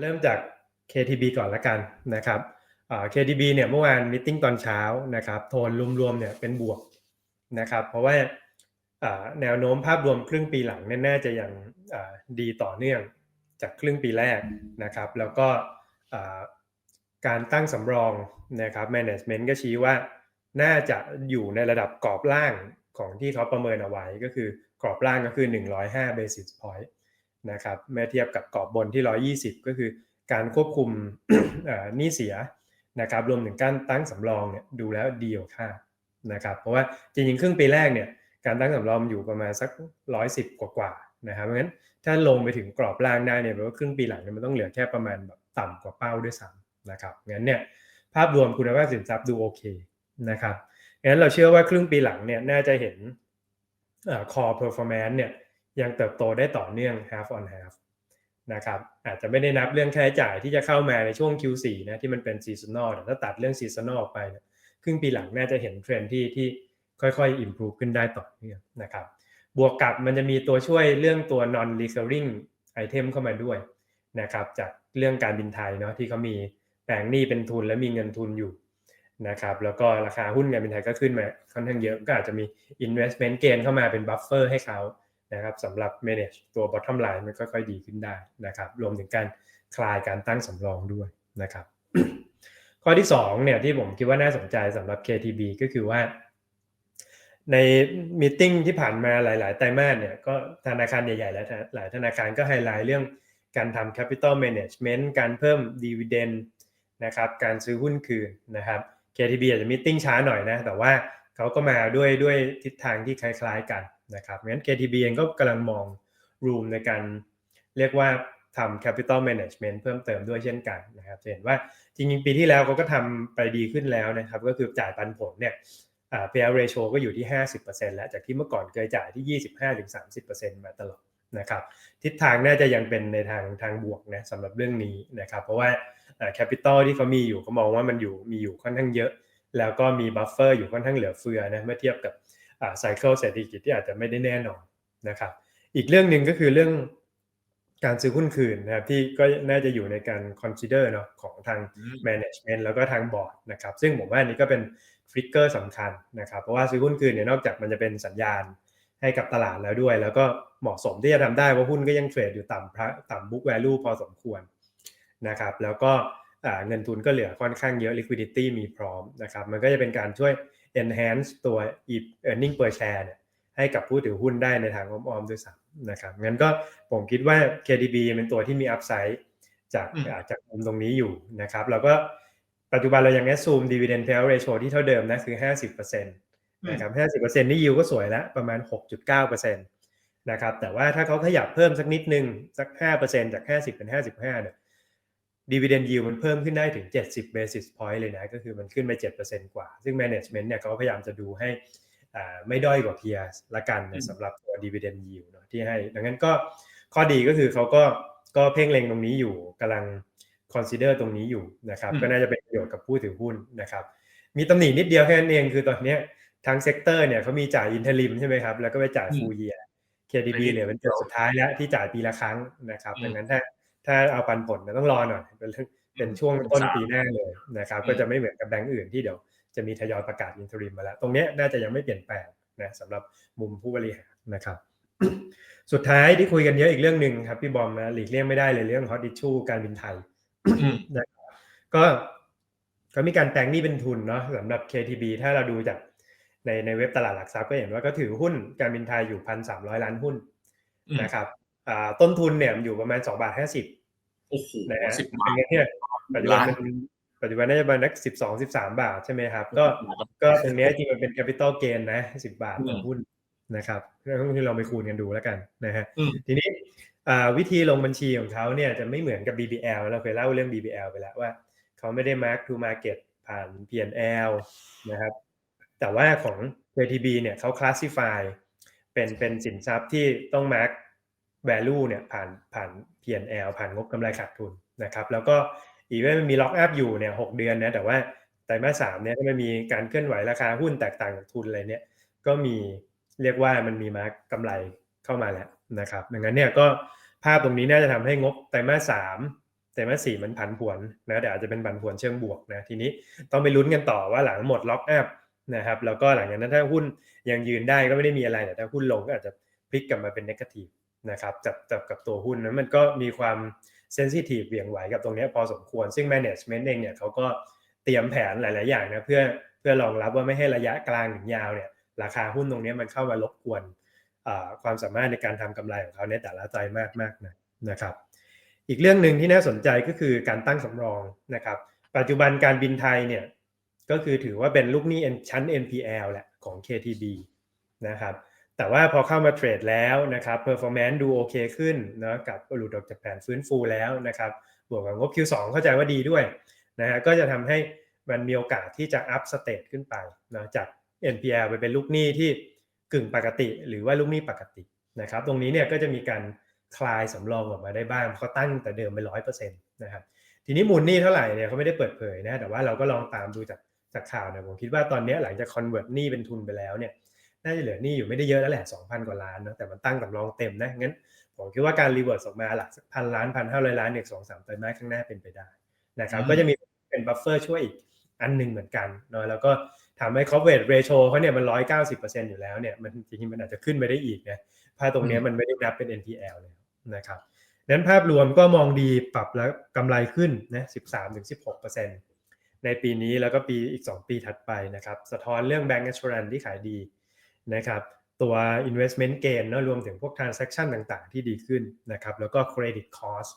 เริ่มจาก KTB ก่อนละกันนะครับ KTB เนี่ยเมื่อวานมิ팅ตอนเช้านะครับโทนรวมๆเนี่ยเป็นบวกนะครับเพราะว่าแนวโน้มภาพรวมครึ่งปีหลังน่าจะยังดีต่อเนื่องจากครึ่งปีแรกนะครับ แล้วก็การตั้งสำรองนะครับ management ก็ชี้ว่าน่าจะอยู่ในระดับกรอบล่างของที่เขาประเมินเอาไว้ก็คือกรอบล่างก็คือ 105 basis point นะครับเมื่อเทียบกับกรอบบนที่ 120 ก็คือการควบคุมหนี้เสียนะครับรวมถึงการตั้งสำรองเนี่ยดูแล้วดีกว่าคาดนะครับเพราะว่าจริงๆครึ่งปีแรกเนี่ยการตั้งสำรองอยู่ประมาณสัก 110 กว่าๆนะครับเพราะงั้นถ้าลงไปถึงกรอบล่างได้เนี่ยแปลว่าครึ่งปีหลังเนี่ยมันต้องเหลือแค่ประมาณแบบต่ำกว่าเป้าด้วยซ้ำนะครับงั้นเนี่ยภาพรวมคุณภาพสินทรัพย์ดูโอเคนะครับงั้นเราเชื่อว่าครึ่งปีหลังเนี่ยน่าจะเห็น core performance เนี่ย ยังเติบโตได้ต่อเนื่อง half on half นะครับอาจจะไม่ได้นับเรื่องค่าใช้จ่ายที่จะเข้ามาในช่วง Q4 นะที่มันเป็น seasonal แต่ถ้าตัดเรื่อง seasonal ออกไปเนี่ยครึ่งปีหลังน่าจะเห็นเทรนที่ที่ค่อยๆ improve ขึ้นได้ต่อเนื่องนะครับบวกกับมันจะมีตัวช่วยเรื่องตัว non recurring item เข้ามาด้วยนะครับจากเรื่องการบินไทยเนาะที่เขามีแปลงหนี้เป็นทุนและมีเงินทุนอยู่นะครับแล้วก็ราคาหุ้นการบินไทยก็ขึ้นมาค่อนข้างเยอะก็อาจจะมี investment gain เข้ามาเป็น buffer ให้เขา นะครับสำหรับ manage ตัว bottom line มันก็ค่อยดีขึ้นได้นะครับ รวมถึงการคลายการตั้งสำรองด้วยนะครับ ข้อที่2เนี่ยที่ผมคิดว่าน่าสนใจสำหรับ KTB ก็คือว่า ในมีติ้งที่ผ่านมาหลาย ๆ ไตรมาสเนี่ยก็ธนาคารใหญ่ ๆ และหลายธนาคารก็ไฮไลท์เรื่องการทำ capital management การเพิ่ม dividend นะครับการซื้อหุ้นคืนนะครับ KTB อาจจะมีติ้งช้าหน่อยนะแต่ว่าเขาก็มาด้วยด้วยทิศทางที่คล้าย ๆ กัน นะครับงั้น KTB เองก็กำลังมอง room ในการเรียกว่าทำ capital management เพิ่มเติมด้วยเช่นกันนะครับจะเห็นว่าจริงๆ ปีที่แล้วเขาก็ทำไปดีขึ้นแล้วนะครับ ก็คือจ่ายปันผลเนี่ย payout ratio ก็อยู่ที่ 50%แล้ว จากที่เมื่อก่อนเคยจ่ายที่ 25-30%มาตลอดนะครับทิศทางน่าจะยังเป็นในทางทางบวกนะสำหรับเรื่องนี้นะครับเพราะว่า capital ที่เขามีอยู่เขามองว่ามันอยู่มีอยู่ค่อนข้างเยอะ แล้วก็มีบัฟเฟอร์อยู่ค่อนข้างเหลือเฟือนะเมื่อเทียบกับ ไซเคิลเศรษฐกิจที่อาจจะไม่ได้แน่นอนนะครับอีกเรื่องหนึ่งก็คือเรื่องการซื้อหุ้นคืนนะครับที่ก็น่าจะอยู่ในการ consider เนาะของทาง management แล้วก็ทางบอร์ดนะครับซึ่งผมว่านี้ก็เป็นฟลิกเกอร์สำคัญนะครับเพราะว่าซื้อหุ้นคืนเนี่ยนอกจากมันจะเป็นสัญญาณให้กับตลาดแล้วด้วย แล้วก็เหมาะสมที่จะทำได้ว่าหุ้นก็ยังเทรดอยู่ต่ำพระต่ำ book value พอสมควรนะครับแล้วก็เงินทุนก็เหลือค่อนข้างเยอะ liquidity มีพร้อมนะครับมันก็จะเป็นการช่วย enhance ตัว earning per share เนี่ยให้กับผู้ถือหุ้นได้ในทางอ้อมๆด้วยซ้ำนะครับงั้นก็ผมคิดว่า KDB เป็นตัวที่มี upside จากจากมุมตรงนี้อยู่นะครับแล้วก็ปัจจุบันเรายังแอ s ซูม dividend payout ratio ที่เท่าเดิมนะคือ 50%นะครับ50%นี่ยิวก็สวยแล้วประมาณ 6.9%นะครับแต่ว่าถ้าเขาขยับเพิ่มสักนิดนึงสัก 5%จาก 50 เป็น 55เนี่ย ดีเวเดนยิวมันเพิ่มขึ้นได้ถึง 70 basis point เลยนะ ก็คือมันขึ้นไป 7%กว่า ซึ่ง management เนี่ยเขาพยายามจะดูให้ไม่ด้อยกว่า peers ละกันสำหรับตัว dividend yield เนาะที่ให้ ดังนั้นก็ข้อดีก็คือเขาก็ก็เพ่งเล็งตรงนี้อยู่กำลัง consider ตรงนี้อยู่นะครับก็น่าจะเป็นประโยชน์กับผู้ถือหุ้นนะครับมีตำหนินิดเดียวแค่นั้นเองคือตอนนี้ทั้งเซกเตอร์เนี่ยเขามีจ่ายอินเทอร์ลิมใช่ไหมครับแล้วก็ไปจ่ายฟูเยีย KDB เนี่ยเป็นจุดสุดท้ายแล้วที่จ่ายปีละครั้งนะครับดังนั้นถ้า ถ้าเอาปันผลต้องรอหน่อยเป็นเป็นช่วงต้นปีหน้าเลยนะครับ ก็จะไม่เหมือนกับแบงก์อื่นที่เดี๋ยวจะมีทยอยประกาศอินทริมมาแล้ว ตรงนี้น่าจะยังไม่เปลี่ยนแปลงนะสำหรับมุมผู้บริหารนะครับ สุดท้ายที่คุยกันเยอะอีกเรื่องหนึ่งครับพี่บอมนะหลีกเลี่ยงไม่ได้เลยเรื่องฮอตดิชูการบินไทยนะครับก็ก็มีการแปลงหนี้เป็นทุนเนาะสำหรับ KTB ถ้าเราดูจากในในเว็บตลาดหลักทรัพย์ก็เห็นว่าก็ถือหุ้นการบินไทยอยู่พันสามร้อยล้านหุ้นนะครับต้นทุนเนี่ยอยู่ประมาณสองบาทห้าสิบ โอ้โหสิบบาทเนี่ยปัจจุบันเป็นปัจจุบันน่าจะประมาณนักสิบสองสิบสามบาทใช่ไหมครับ ก็ก็ตรงนี้จริงมันเป็นแคปิตอลเกนนะสิบบาทต่อหุ้นนะครับเรื่องที่เราไปคูณกันดูแล้วกันนะฮะทีนี้วิธีลงบัญชีของเขาเนี่ยจะไม่เหมือนกับ BBL เราเคยเล่าเรื่อง BBL ไปแล้วว่าเขาไม่ได้ mark to market ผ่าน P&L นะครับแต่ว่าของ KTB เนี่ยเขา classify เป็นเป็นสินทรัพย์ที่ต้อง mark value เนี่ยผ่านผ่าน P&L ผ่านงบกำไรขาดทุนนะครับแล้วก็อีเวนมันมีล็อกอัพอยู่เนี่ยหเดือนนะแต่ว่าไตรมาสสามเนี่ยถ้ามันมีการเคลื่อนไหวราคาหุ้นแตกต่างจากทุนอะไรเนี่ยก็มีเรียกว่ามันมีมากกำไรเข้ามาแล้วนะครับดังนั้นเนี่ยก็ภาพตรงนี้น่าจะทำให้งบไตรมาสสามไตรมาสสี่มันผันผวนนะแต่อาจจะเป็นผันผวนเชิงบวกนะทีนี้ต้องไปลุ้นกันต่อว่าหลังหมดล็อกอัพนะครับแล้วก็หลังจากนั้นถ้าหุ้นยังยืนได้ก็ไม่ได้มีอะไรแต่ถ้าหุ้นลงก็อาจจะพลิกกลับมาเป็นนกาทีฟ นะครับจับจับกับตัวหุ้นนั้นมันก็มีความเซนซิทีฟเบี่ยงไหวกับตรงนี้พอสมควร ซึ่ง management เองเนี่ยเขาก็เตรียมแผนหลาย ๆ อย่างนะเพื่อเพื่อรองรับว่าไม่ให้ระยะกลางถึงยาวเนี่ยราคาหุ้นตรงนี้มันเข้ามารบกวนความสามารถในการทำกำไรของเขาในแต่ละไตรมาสมากนะนะครับ อีกเรื่องหนึ่งที่น่าสนใจก็คือการตั้งสำรองนะครับ ปัจจุบันการบินไทยเนี่ยก็คือถือว่าเป็นลูกหนี้ชั้น NPL แหละของ KTB นะครับ แต่ว่าพอเข้ามาเทรดแล้วนะครับ performance ดูโอเคขึ้นนะกับหลุดออกจากแผนฟื้นฟูแล้วนะครับ บวกกับงบ Q2 เข้าใจว่าดีด้วยนะฮะก็จะทำให้มันมีโอกาสที่จะ up state ขึ้นไปนะจาก NPL ไปเป็นลูกหนี้ที่กึ่งปกติ หรือว่าลูกหนี้ปกตินะครับ ตรงนี้เนี่ยก็จะมีการคลายสำรองออกมาได้บ้างเขาตั้งแต่เดิมไปร้อยเปอร์เซ็นต์นะครับทีนี้มูลหนี้เท่าไหร่เนี่ยเขาไม่ได้เปิดเผยนะแต่ว่าเราก็ลองตามดูจากจากข่าวเนี่ยผมคิดว่าตอนนี้หลังจากคอนเวิร์ตหนี้เป็นทุนไปแล้วเนี่ย น่าจะเหลือหนี้อยู่ไม่ได้เยอะแล้วแหละ2,000 กว่าล้านนะแต่มันตั้งสำรองเต็มนะงั้นผมคิดว่าการรีเวิร์สออกมาหลักพันล้านพันห้าร้อยล้านเนี่ยสองสามไตรมาสข้างหน้าเป็นไปได้นะครับก็จะมีเป็นบัฟเฟอร์ช่วยอีกอันหนึ่งเหมือนกันเนาะแล้วก็ทำให้ coverage ratio เขาเนี่ยมันร้อยเก้าสิบเปอร์เซ็นต์อยู่แล้วเนี่ยมันจริงๆมันอาจจะขึ้นไปได้อีกนะถ้าตรงนี้มันไม่ได้นับเป็น NPL เลยนะครับนั้นภาพรวมก็มองดีปรับแล้วกำไรขึ้นนะ13-16%ในปีนี้แล้วก็ปีอีก2ปีถัดไปนะครับสะท้อนเรื่อง Bank Assurance ที่ขายดี นะครับตัว investment gain เนะรวมถึงพวก transaction ต่างๆ ที่ดีขึ้นนะครับแล้วก็ credit cost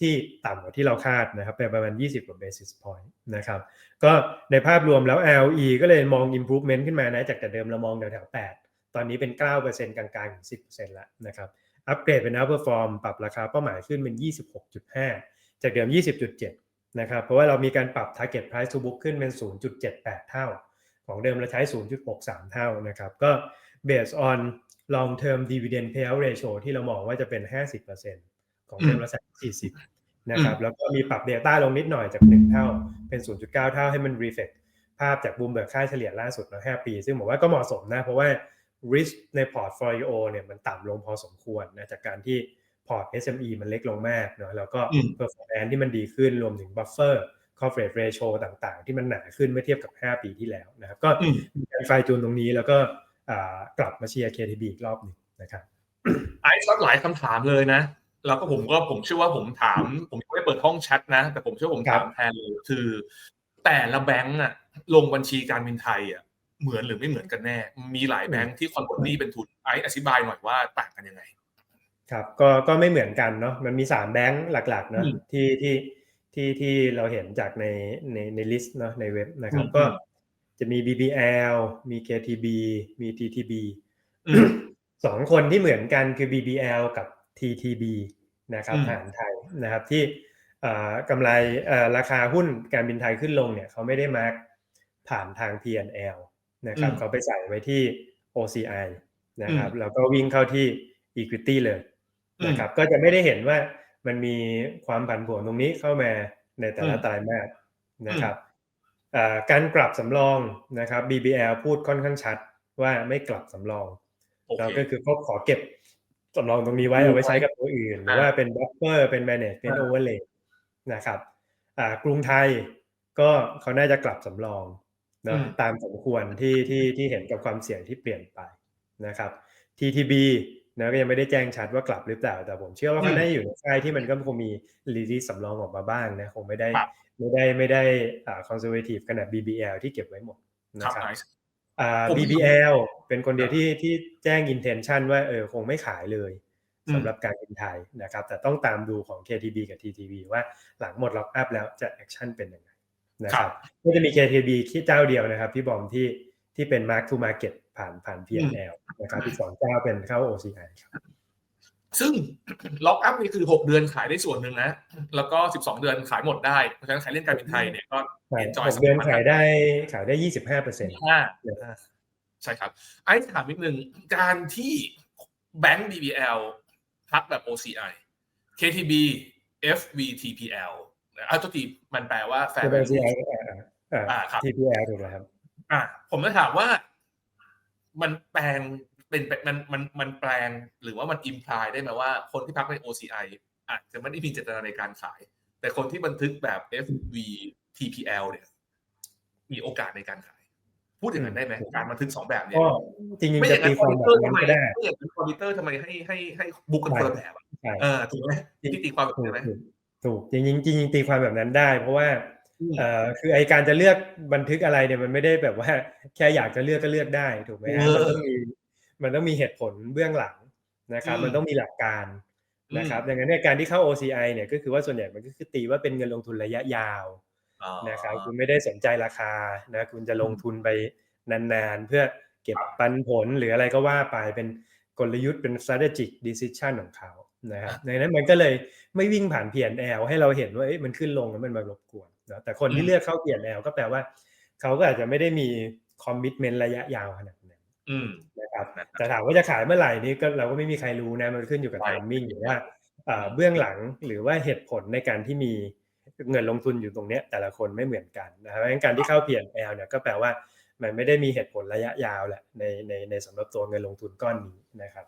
ที่ต่ำกว่าที่เราคาดนะครับไปประมาณ 20กว่า basis point นะครับก็ในภาพรวมแล้ว LE ก็เลยมอง improvement ขึ้นมานะจากแต่เดิมเรามองแถวๆ8ตอนนี้เป็น 9%กลางๆถึง10%แล้วนะครับอัปเกรดเป็น outperform ปรับราคาเป้าหมายขึ้นเป็น 26.5 จากเดิม 20.7นะครับเพราะว่าเรามีการปรับ target price to book ขึ้นเป็น 0.78 เท่า ของเดิมเราใช้ 0.63 เท่านะครับ ก็ based on long term dividend payout ratio ที่เรามองว่าจะเป็น 50%ของเดิมเราใช้40 นะครับ แล้วก็มีปรับ data ลงนิดหน่อยจาก 1 เท่าเป็น 0.9 เท่าให้มัน reflect ภาพจากบูมเบิร์กค่าเฉลี่ยล่าสุดเนาะ5ปี ซึ่งผมว่าก็เหมาะสมนะ เพราะว่า risk ในพอร์ตโฟลิโอเนี่ยมันต่ำลงพอสมควรนะจากการที่พอร์ต SME มันเล็กลงมากเนาะแล้วก็ performance ที่มันดีขึ้นรวมถึง buffer coverage ratio ต่างๆ ที่มันหนาขึ้นเมื่อเทียบกับ 5 ปีที่แล้วนะครับ ก็มีการไฟจูนตรงนี้แล้วก็กลับมาเชียร์ KTB อีกรอบหนึ่งนะครับไอ้ซัดหลายคำถามเลยนะ แล้วก็ผมก็ผมเชื่อว่าผมถาม ผมไม่ได้เปิดห้องแชทนะ แต่ผมเชื่อผมถามแทนเลยคือ แต่ละแบงก์อะลงบัญชีการบินไทยอะเหมือนหรือไม่เหมือนกันแน่ มีหลายแบงค์ที่คอนเวอร์ตี้เป็นทุนไออธิบายหน่อยว่าต่างกันยังไง ครับ ก็ก็ไม่เหมือนกันเนาะมันมีสามแบงค์หลักๆเนาะที่ที่ ที่ที่เราเห็นจากในในในลิสต์เนาะในเว็บนะครับ ก็จะมี BBL มี KTB มี TTB สองคนที่เหมือนกันคือ BBL กับ TTB นะครับฐานไทยนะครับที่กำไรราคาหุ้นการบินไทยขึ้นลงเนี่ยเขาไม่ได้มาร์กผ่านทาง P&L นะครับเขาไปใส่ไว้ที่ OCI นะครับแล้วก็วิ่งเข้าที่ Equity เลยนะครับก็จะไม่ได้เห็นว่า มันมีความผันผวนตรงนี้เข้ามาในแต่ละไตรมาสนะครับการกลับสำรองนะครับ BBL พูดค่อนข้างชัดว่าไม่กลับสำรองเราก็คือเขาขอเก็บสำรองตรงนี้ไว้เอาไว้ใช้กับตัวอื่นหรือว่าเป็นบัฟเฟอร์เป็น management overlay นะครับกรุงไทยก็เขาน่าจะกลับสำรองนะตามสมควรที่ที่ที่เห็นกับความเสี่ยงที่เปลี่ยนไปนะครับ TTB นะก็ยังไม่ได้แจ้งชัดว่ากลับหรือเปล่า แต่ผมเชื่อว่าเขาได้อยู่ในค่ายที่มันก็คงมีรีลีสสำรองออกมาบ้างนะคงไม่ได้ไม่ได้ไม่ได้อ่าคอนเซอร์เวทีฟขนาด BBL ที่เก็บไว้หมดนะครับอ่า BBL เป็นคนเดียวที่ที่แจ้ง intention ว่าเออคงไม่ขายเลยสำหรับการบินไทยนะครับ แต่ต้องตามดูของ KTB กับ TTB ว่าหลังหมดล็อกอัพแล้วจะแอคชั่นเป็นยังไงนะครับก็จะมี KTB ที่เจ้าเดียวนะครับ พี่บอมที่ที่เป็น Mark to Market ผ่านผ่าน P&L นะครับอีกสองเจ้าเป็นเข้า OCI ครับซึ่งล็อกอัพนี่คือ 6 เดือนขายได้ส่วนหนึ่งนะ แล้วก็ 12 เดือนขายหมดได้ เพราะฉะนั้นใครเล่นการบินไทยเนี่ยก็เอนจอยหกเดือนขายได้ขายได้25เปอร์เซ็นต์ใช่ครับ ไอ้ถามนิดนึง การที่แบงก์ BBL พักแบบ OCI KTB FVTPL อะทุกทีมันแปลว่าแฟร์แวลูอ่าครับ TPL ถูกไหมครับ อ่าผมจะถามว่า มันแปลงเป็นมันมันมันแปลงหรือว่ามันอิมพลายได้ไหมว่าคนที่พักใน OCI อาจจะไม่ได้มีเจตนาในการขาย แต่คนที่บันทึกแบบ FV TPL เนี่ย มีโอกาสในการขาย พูดอย่างนั้นได้ไหมการบันทึกสองแบบเนี่ยก็จริงไม่ๆอจะย่างนั้ตีนคคอวามมพิวแบเตอบร์นั้ทำนไมก็ได้ไม่อย่างนั้นคอมพิวเตอร์ทำไมให้ให้ให้บุ๊กกันคนละแบบอะใช่เออถูกไหมจริงที่ตีความแบบถูนี้กไหมถูกถูกจริงๆจริงๆตีความแบบนั้นได้ เพราะว่าอืม เอ่อคือไอการจะเลือกบันทึกอะไรเนี่ยมันไม่ได้แบบว่า แค่อยากจะเลือกก็เลือกได้ถูกไหมฮะเออมันต้องมีมันต้องมีเหตุผลเบื้องหลังนะครับอืมมันต้องมีหลักการนะครับอืมดังนั้นในการที่เข้า OCI เนี่ยก็คือว่าส่วนใหญ่มันก็คือตีว่าเป็นเงินลงทุนระยะยาวอ๋อนะครับคุณไม่ได้สนใจราคานะคุณจะลงทุนไปนานๆ เพื่อเก็บปันผลหรืออะไรก็ว่าไปเป็นกลยุทธ์เป็น strategic decision ของเขานะครับดังนั้นมันก็เลยไม่วิ่งผ่าน P&L ให้เราเห็นว่าเอ๊ะมันขึ้นลงแล้วมันมารบกวน นะแต่คนที่เลือกเข้า P&L ก็แปลว่า เขาก็อาจจะไม่ได้มี commitment ระยะยาวขนาดนั้นอืมนะครับนะครับแต่ถามว่าจะขายเมื่อไหร่นี่ก็เราก็ไม่มีใครรู้นะมันขึ้นอยู่กับใช่ timing หรือว่าเอ่อเบื้องหลังหรือว่าเหตุผลในการที่มีเงินลงทุนอยู่ตรงเนี้ยแต่ละคนไม่เหมือนกันนะครับเพราะฉะนั้นการที่เข้า P&L เนี่ยก็แปลว่ามันไม่ได้มีเหตุผลระยะยาวแหละในในในสำหรับตัวเงินลงทุนก้อนนี้นะครับ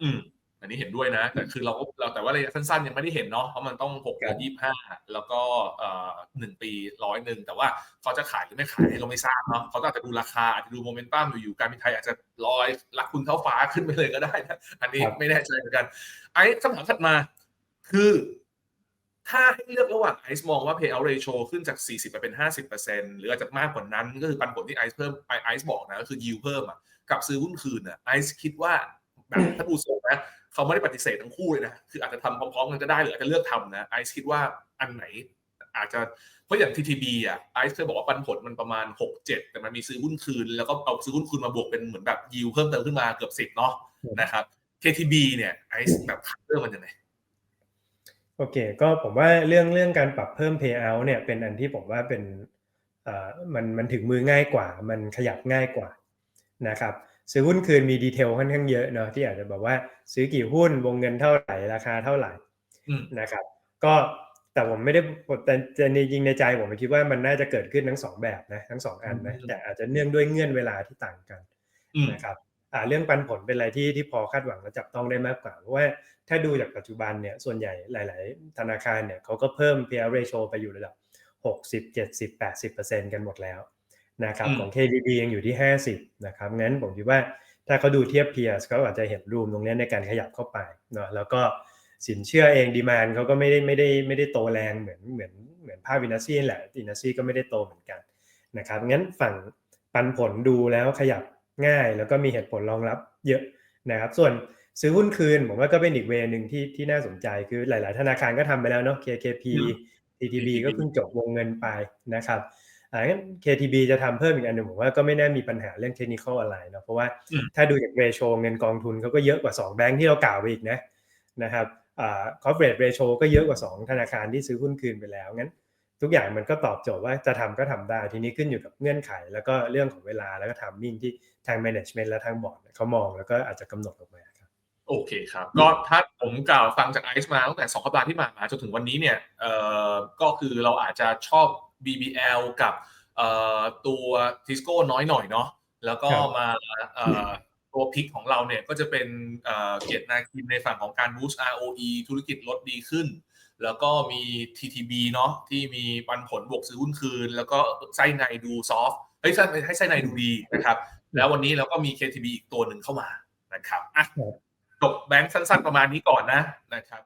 อืมอันนี้เห็นด้วยนะ แต่คือเราก็เราแต่ว่าระยะสั้นๆ ยังไม่ได้เห็นเนาะเพราะมันต้องหกเดือนยี่ห้าแล้วก็เอ่อหนึ่งปีร้อยหนึ่งแต่ว่าเขาจะขายหรือไม่ขายเราไม่ทราบเนาะเขาก็อาจจะดูราคาอาจจะดูโมเมนตัมอยู่ๆการบินไทยอาจจะลอยลักคุณเข้าฟ้าขึ้นไปเลยก็ได้นะอันนี้ครับไม่แน่ใจเหมือนกันไอ้คำถามถัดมา คือ ถ้าให้เลือกระหว่างไอซ์มองว่า payout ratio ขึ้นจาก 40ไปเป็น 50%หรืออาจจะมากกว่านั้น ก็คือปันผลที่ไอซ์เพิ่มไอซ์บอกนะก็คือ yield เพิ่มอะกับซื้อหุ้นคืนอะไอซ์คิดว่าแบบถ้าดูทรงนะ เขาไม่ได้ปฏิเสธทั้งคู่เลยนะคืออาจจะทำพร้อมๆกันก็ได้หรืออาจจะเลือกทำนะไอซ์คิดว่าอันไหนอาจจะเพราะอย่าง TTB อะไอซ์เคยบอกว่าปันผลมันประมาณ 6-7 แต่มันมีซื้อหุ้นคืน แล้วก็เอาซื้อหุ้นคืนมาบวกเป็นเหมือนแบบ yield เพิ่มเติมขึ้นมาเกือบ10เนาะนะครับ KTB เนี่ยไอซ์แบบคัดเลือกมันยังไงโอเค ก็ผมว่าเรื่องเรื่องการปรับเพิ่ม payout เนี่ยเป็นอันที่ผมว่าเป็นเอ่อมันมันถึงมือง่ายกว่า มันขยับง่ายกว่านะครับ ซื้อหุ้นคืนมีดีเทลค่อนข้างเยอะเนาะที่อาจจะแบบว่าซื้อกี่หุ้นวงเงินเท่าไหร่ราคาเท่าไหร่อืมนะครับ ก็แต่ผมไม่ได้แต่แต่ในจริงในใจผมคิดว่ามันน่าจะเกิดขึ้นทั้งสองแบบนะทั้งสองอันนะอืมแต่อาจจะเนื่องด้วยเงื่อนเวลาที่ต่างกันอืมนะครับอ่าเรื่องปันผลเป็นอะไรที่ที่พอคาดหวังและจับต้องได้มากกว่าเพราะว่าถ้าดูจากปัจจุบันเนี่ยส่วนใหญ่หลาย ๆ ธนาคารเนี่ยเขาก็เพิ่ม payout ratio ไปอยู่ระดับ 60 70 80กันหมดแล้ว นะครับอืมของ KDB ยังอยู่ที่ 50นะครับงั้นผมคิดว่าถ้าเขาดูเทียบ peers เขาอาจจะเห็นรูมตรงเนี้ยในการขยับเข้าไปเนาะแล้วก็สินเชื่อเองดีมานเขาก็ไม่ได้ไม่ได้ไม่ได้โตแรงเหมือนเหมือนเหมือนภาพวินาซีแหละวินาซีก็ไม่ได้โตเหมือนกันนะครับงั้นฝั่งปันผลดูแล้วขยับง่าย แล้วก็มีเหตุผลรองรับเยอะนะครับส่วนซื้อหุ้นคืนผมว่าก็เป็นอีกเวนึงที่ที่น่าสนใจคือหลาย ๆ ธนาคารก็ทำไปแล้วเนาะ KKP อืม TTB ก็เพิ่งจบวงเงินไปนะครับ อ่างั้น KTB จะทำเพิ่มอีกอันหนึ่งผมว่าก็ไม่น่ามีปัญหาเรื่องเทคนิคอะไรเนาะเพราะว่าอืมถ้าดูจากเรโชเงินกองทุนเขาก็เยอะกว่า 2 แบงค์ที่เรากล่าวไปอีกนะนะครับอ่า corporate ratio ก็เยอะกว่า 2 ธนาคารที่ซื้อหุ้นคืนไปแล้วงั้น ทุกอย่างมันก็ตอบโจทย์ว่าจะทำก็ทำได้ทีนี้ขึ้นอยู่กับเงื่อนไข แล้วก็เรื่องของเวลาแล้วก็ทามมิ่งที่ทาง management และทางบอร์ดเขามองแล้วก็อาจจะกำหนดออกมาครับโอเคครับก็ถ้าผมกล่าวฟังจากไอซ์มาตั้งแต่สองสัปดาห์ที่ผ่านมาจนถึงวันนี้เนี่ยเอ่อก็คือเราอาจจะชอบ BBL กับเอ่อตัวทิสโก้น้อยหน่อยเนาะแล้วก็ครับมาเอ่อตัวพิกของเราเนี่ยก็จะเป็นเอ่อเกียรตินาคินในฝั่งของการ boost ROE ธุรกิจลดดีขึ้น แล้วก็มี TTB เนาะที่มีปันผลบวกซื้อหุ้นคืน แล้วก็ไส้ในดูซอฟเฮ้ยไส้ให้ไส้ในดูดีนะครับ แล้ววันนี้เราก็มี KTB อีกตัวหนึ่งเข้ามานะครับอะครับจบแบงค์สั้นๆประมาณนี้ก่อนนะนะครับ